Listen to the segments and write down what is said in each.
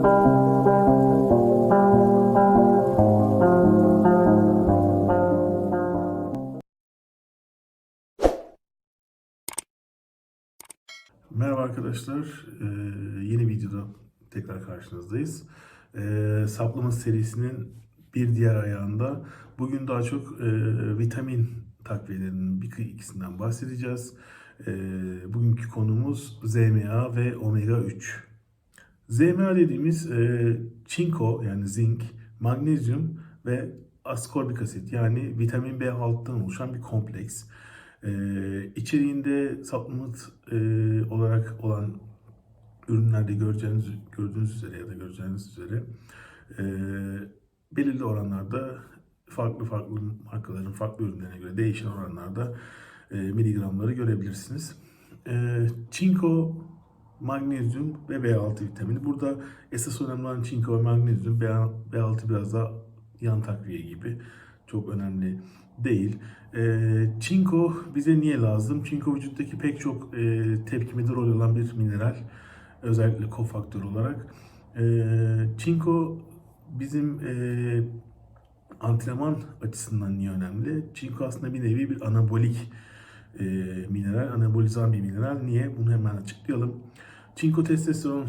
Merhaba arkadaşlar, Ee, yeni videoda tekrar karşınızdayız. Ee, Supplement serisinin bir diğer ayağında bugün daha çok e, vitamin takviyelerinin bir ikisinden bahsedeceğiz. Ee, bugünkü konumuz ZMA ve omega 3. ZMA dediğimiz e, çinko yani zinc, magnezyum ve askorbik asit yani vitamin B6'dan oluşan bir kompleks. Ee, içeriğinde supplement e, olarak olan ürünlerde göreceğiniz gördüğünüz üzere ya da göreceğiniz üzere e, belirli oranlarda farklı farklı markaların farklı ürünlerine göre değişen oranlarda e, miligramları görebilirsiniz. E, çinko, magnezyum ve B6 vitamini. Burada esas önemli olan çinko ve magnezyum. B6 biraz daha yan takviye gibi. Çok önemli değil. E, çinko bize niye lazım? Çinko vücuttaki pek çok e, tepkimede rol alan bir mineral. Özellikle kofaktör olarak. E, çinko bizim e, antrenman açısından niye önemli? Çinko aslında bir nevi bir anabolik e, mineral, anabolizan bir mineral. Niye? Bunu hemen açıklayalım. Çinko testosteron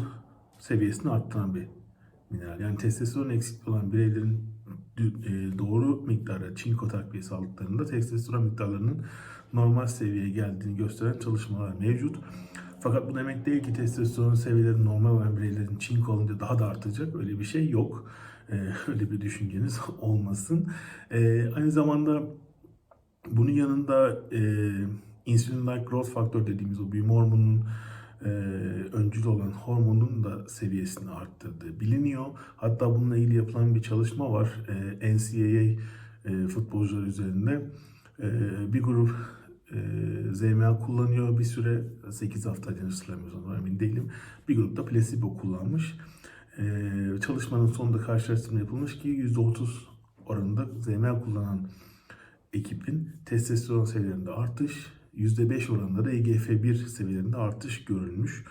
seviyesini arttıran bir mineral. Yani testosteron eksikliği olan bireylerin e, doğru miktarda çinko takviyesi aldıklarında testosteron miktarlarının normal seviyeye geldiğini gösteren çalışmalar mevcut. Fakat bu demek değil ki testosteron seviyeleri normal olan bireylerin çinko alınca daha da artacak. Öyle bir şey yok. Ee, öyle bir düşünceniz olmasın. Ee, aynı zamanda bunun yanında e, insülin-like growth factor dediğimiz o büyüme hormonunun e, öncül olan hormonun da seviyesini arttırdığı biliniyor. Hatta bununla ilgili yapılan bir çalışma var. E, NCAA e, futbolcular üzerinde. E, bir grup e, ZMA kullanıyor bir süre 8 hafta hatırlamıyorsam emin değilim. Bir grupta placebo kullanmış. E, çalışmanın sonunda karşılaştırma yapılmış ki %30 oranında ZMA kullanan ekibin testosteron seviyelerinde artış, %5 oranında da EGF1 seviyelerinde artış görülmüş.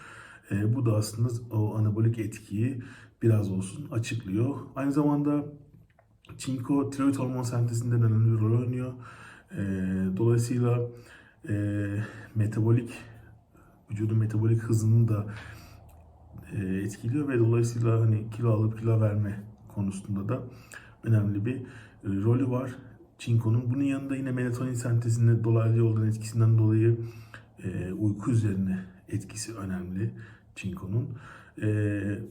E, bu da aslında o anabolik etkiyi biraz olsun açıklıyor. Aynı zamanda çinko tiroid hormon sentezinde de önemli bir rol oynuyor. E, dolayısıyla e, metabolik vücudun metabolik hızını da e, etkiliyor ve dolayısıyla hani kilo alıp kilo verme konusunda da önemli bir e, rolü var çinkonun. Bunun yanında yine melatonin sentezinde dolaylı yoldan etkisinden dolayı e, uyku üzerine etkisi önemli çinkonun. E,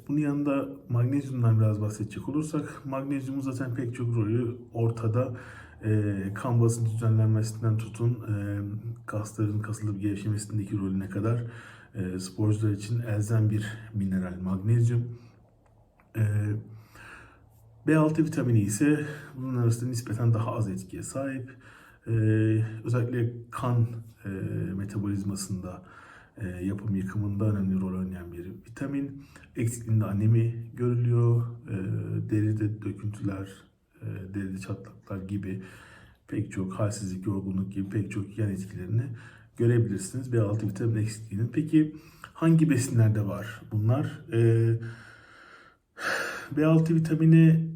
bunun yanında magnezyumdan biraz bahsedecek olursak magnezyumun zaten pek çok rolü ortada. E, kan basıncı düzenlenmesinden tutun e, kasların kasılıp gevşemesindeki rolüne kadar e, sporcular için elzem bir mineral magnezyum. E, B6 vitamini ise bunun arasında nispeten daha az etkiye sahip. Ee, özellikle kan e, metabolizmasında, e, yapım yıkımında önemli rol oynayan bir vitamin. Eksikliğinde anemi görülüyor. E, deride döküntüler, e, deride çatlaklar gibi pek çok halsizlik, yorgunluk gibi pek çok yan etkilerini görebilirsiniz B6 vitamin eksikliğinin. Peki hangi besinlerde var bunlar? Ee, B6 vitamini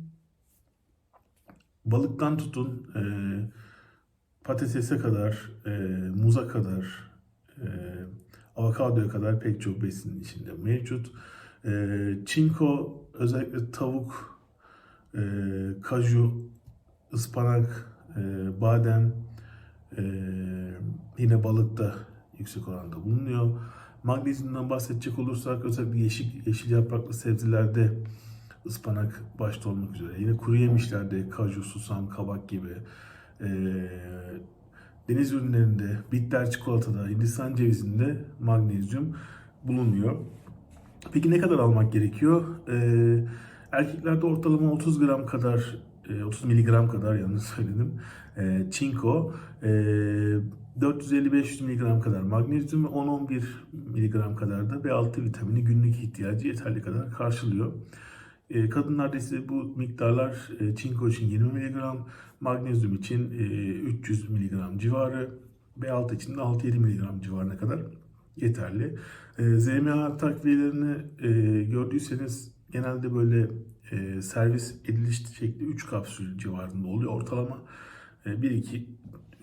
balıktan tutun e, patatese kadar, e, muza kadar, e, avokadoya kadar pek çok besinin içinde mevcut. E, çinko özellikle tavuk, e, kaju, ıspanak, e, badem, e, yine balıkta yüksek oranda bulunuyor. Magnezyumdan bahsedecek olursak özellikle yeşil, yeşil yapraklı sebzelerde ıspanak başta olmak üzere yine kuru yemişlerde kaju, susam, kabak gibi e, deniz ürünlerinde, bitter çikolatada, Hindistan cevizinde magnezyum bulunuyor. Peki ne kadar almak gerekiyor? E, erkeklerde ortalama 30 gram kadar, e, 30 miligram kadar yanlış söyledim. E, çinko, e, 450-500 mg kadar magnezyum ve 10-11 mg kadar da B6 vitamini günlük ihtiyacı yeterli kadar karşılıyor. E, kadınlarda ise bu miktarlar e, çinko için 20 mg, magnezyum için e, 300 mg civarı, B6 için de 6-7 mg civarına kadar yeterli. E, ZMA takviyelerini e, gördüyseniz genelde böyle e, servis ediliş şekli 3 kapsül civarında oluyor ortalama. E, bir iki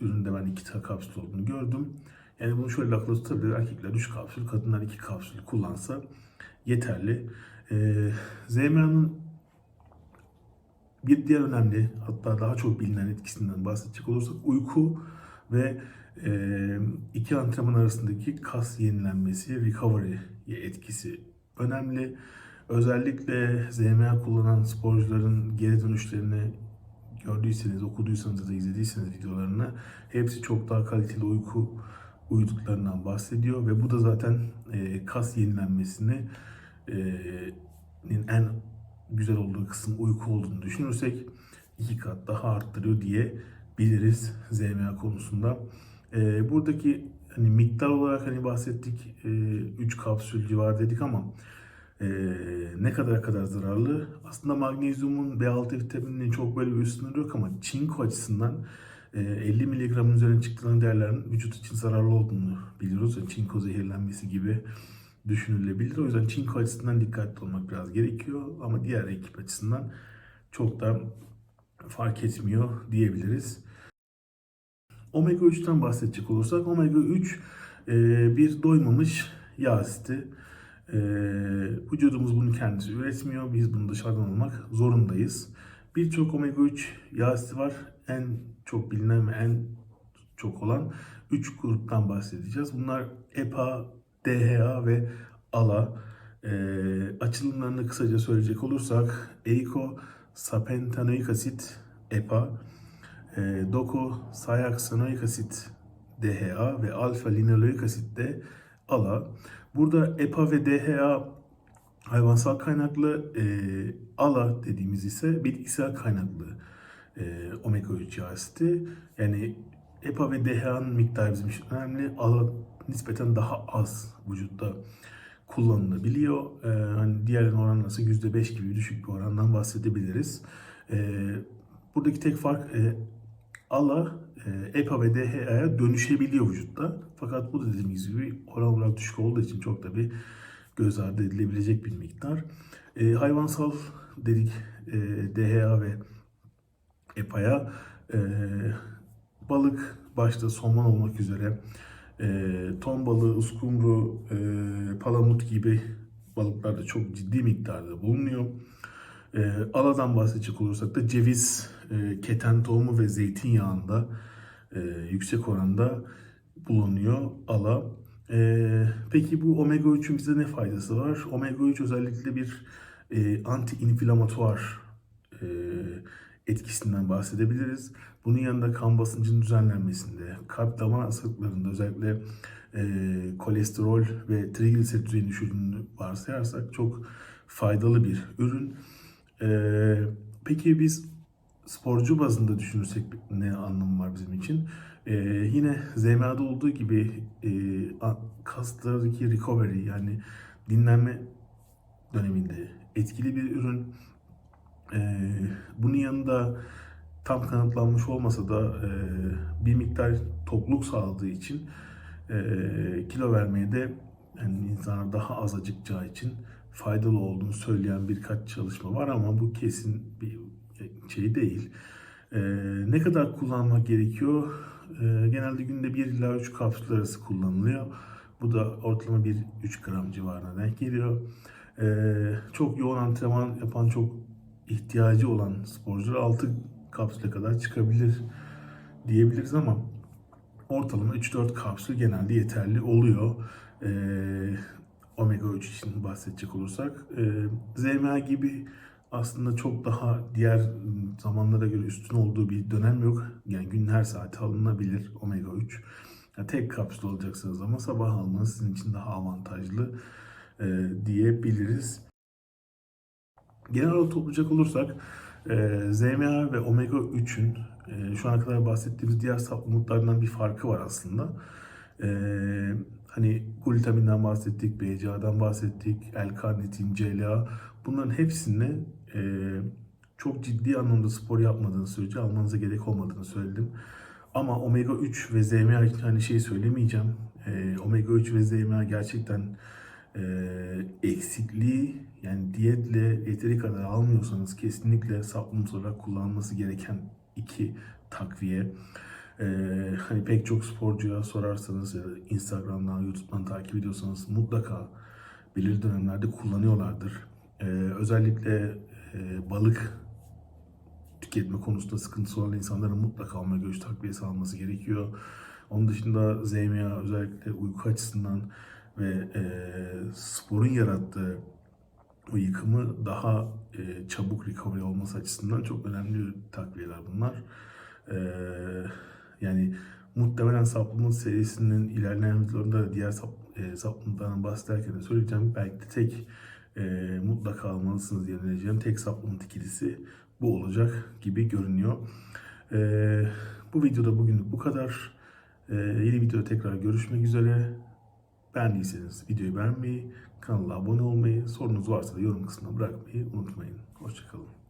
üründe ben 2 kapsül olduğunu gördüm. Yani bunu şöyle tutabilir. Erkekler 3 kapsül, kadınlar 2 kapsül kullansa yeterli. E, ZMA'nın bir diğer önemli hatta daha çok bilinen etkisinden bahsedecek olursak uyku ve e, iki antrenman arasındaki kas yenilenmesi, recovery etkisi önemli. Özellikle ZMA kullanan sporcuların geri dönüşlerini gördüyseniz, okuduysanız da izlediyseniz videolarını hepsi çok daha kaliteli uyku uyuduklarından bahsediyor ve bu da zaten e, kas yenilenmesini e, en güzel olduğu kısım uyku olduğunu düşünürsek iki kat daha arttırıyor diye biliriz ZMA konusunda. E, buradaki hani miktar olarak hani bahsettik 3 kapsül civarı dedik ama e, ne kadar kadar zararlı? Aslında magnezyumun B6 vitamininin çok böyle bir sınırı yok ama çinko açısından e, 50 mg üzerine çıktığında değerlerin vücut için zararlı olduğunu biliyoruz. Yani çinko zehirlenmesi gibi düşünülebilir. O yüzden çinko açısından dikkatli olmak biraz gerekiyor ama diğer ekip açısından çok da fark etmiyor diyebiliriz. Omega 3'ten bahsedecek olursak Omega 3 e, bir doymamış yağ asidi. E, vücudumuz bunu kendisi üretmiyor. Biz bunu dışarıdan almak zorundayız. Birçok omega 3 yağ asidi var. En çok bilinen ve en çok olan 3 gruptan bahsedeceğiz. Bunlar EPA, DHA ve ALA. E, açılımlarını kısaca söyleyecek olursak EICO, sapentanoik asit, EPA, e, Doko, sayaksanoik asit, DHA ve alfa linoloik asit de ALA. Burada EPA ve DHA hayvansal kaynaklı, e, ALA dediğimiz ise bitkisel kaynaklı e, omega 3 yağ asidi. Yani EPA ve DHA'nın miktarı bizim için önemli. ALA nispeten daha az vücutta kullanılabiliyor. E, hani diğerlerinin oranı nasıl %5 gibi düşük bir orandan bahsedebiliriz. E, buradaki tek fark e, ALA e, EPA ve DHA'ya dönüşebiliyor vücutta. Fakat bu dediğimiz gibi oran olarak düşük olduğu için çok da bir göz ardı edilebilecek bir miktar. E, hayvansal dedik e, DHA ve EPA'ya e, balık başta somon olmak üzere e, ton balığı, uskumru, e, palamut gibi balıklarda çok ciddi miktarda bulunuyor. E, aladan bahsedecek olursak da ceviz, e, keten tohumu ve zeytinyağında e, yüksek oranda bulunuyor ala. E, peki bu omega 3'ün bize ne faydası var? Omega 3 özellikle bir e, anti-inflamatuar e, etkisinden bahsedebiliriz. Bunun yanında kan basıncının düzenlenmesinde, kalp damar hastalıklarında özellikle e, kolesterol ve trigliserit düzeyi düşürdüğünü varsayarsak çok faydalı bir ürün. E, peki biz sporcu bazında düşünürsek ne anlamı var bizim için? Ee, yine ZMA'da olduğu gibi e, kaslardaki recovery yani dinlenme döneminde etkili bir ürün. Ee, bunun yanında tam kanıtlanmış olmasa da e, bir miktar tokluk sağladığı için e, kilo vermeye de yani insanlar daha az acıkacağı için faydalı olduğunu söyleyen birkaç çalışma var ama bu kesin bir şey değil. Ee, ne kadar kullanmak gerekiyor? Ee, genelde günde 1 ila 3 kapsül arası kullanılıyor. Bu da ortalama 1-3 gram civarına denk geliyor. Ee, çok yoğun antrenman yapan, çok ihtiyacı olan sporcular 6 kapsüle kadar çıkabilir diyebiliriz ama ortalama 3-4 kapsül genelde yeterli oluyor. Ee, omega 3 için bahsedecek olursak. Ee, ZMA gibi aslında çok daha diğer zamanlara göre üstün olduğu bir dönem yok. Yani gün her saate alınabilir omega 3. Yani tek kapsül olacaksınız ama sabah almanız sizin için daha avantajlı e, diyebiliriz. Genel olarak toplayacak olursak e, ZMA ve omega 3'ün e, şu ana kadar bahsettiğimiz diğer supplementlardan bir farkı var aslında. E, hani glutaminden bahsettik, BCA'dan bahsettik, L-karnitin, CLA bunların hepsinde e, çok ciddi anlamda spor yapmadığını sürece almanıza gerek olmadığını söyledim. Ama omega 3 ve ZMA için hani şey söylemeyeceğim. E, omega 3 ve ZMA gerçekten e, eksikliği yani diyetle yeteri kadar almıyorsanız kesinlikle supplement olarak kullanılması gereken iki takviye. E, hani pek çok sporcuya sorarsanız ya da Instagram'dan, YouTube'dan takip ediyorsanız mutlaka belirli dönemlerde kullanıyorlardır. E, özellikle e, balık tüketme konusunda sıkıntısı olan insanların mutlaka omega 3 takviyesi alması gerekiyor. Onun dışında ZMA özellikle uyku açısından ve e, sporun yarattığı o yıkımı daha e, çabuk recovery olması açısından çok önemli takviyeler bunlar. E, yani muhtemelen supplement serisinin ilerleyen videolarında da diğer sap, e, supplementlardan bahsederken de söyleyeceğim. Belki de tek e, mutlaka almalısınız diye önereceğim tek supplement ikilisi bu olacak gibi görünüyor. E, bu videoda bugünlük bu kadar. E, yeni videoda tekrar görüşmek üzere. Beğendiyseniz videoyu beğenmeyi, kanala abone olmayı, sorunuz varsa da yorum kısmına bırakmayı unutmayın. Hoşçakalın.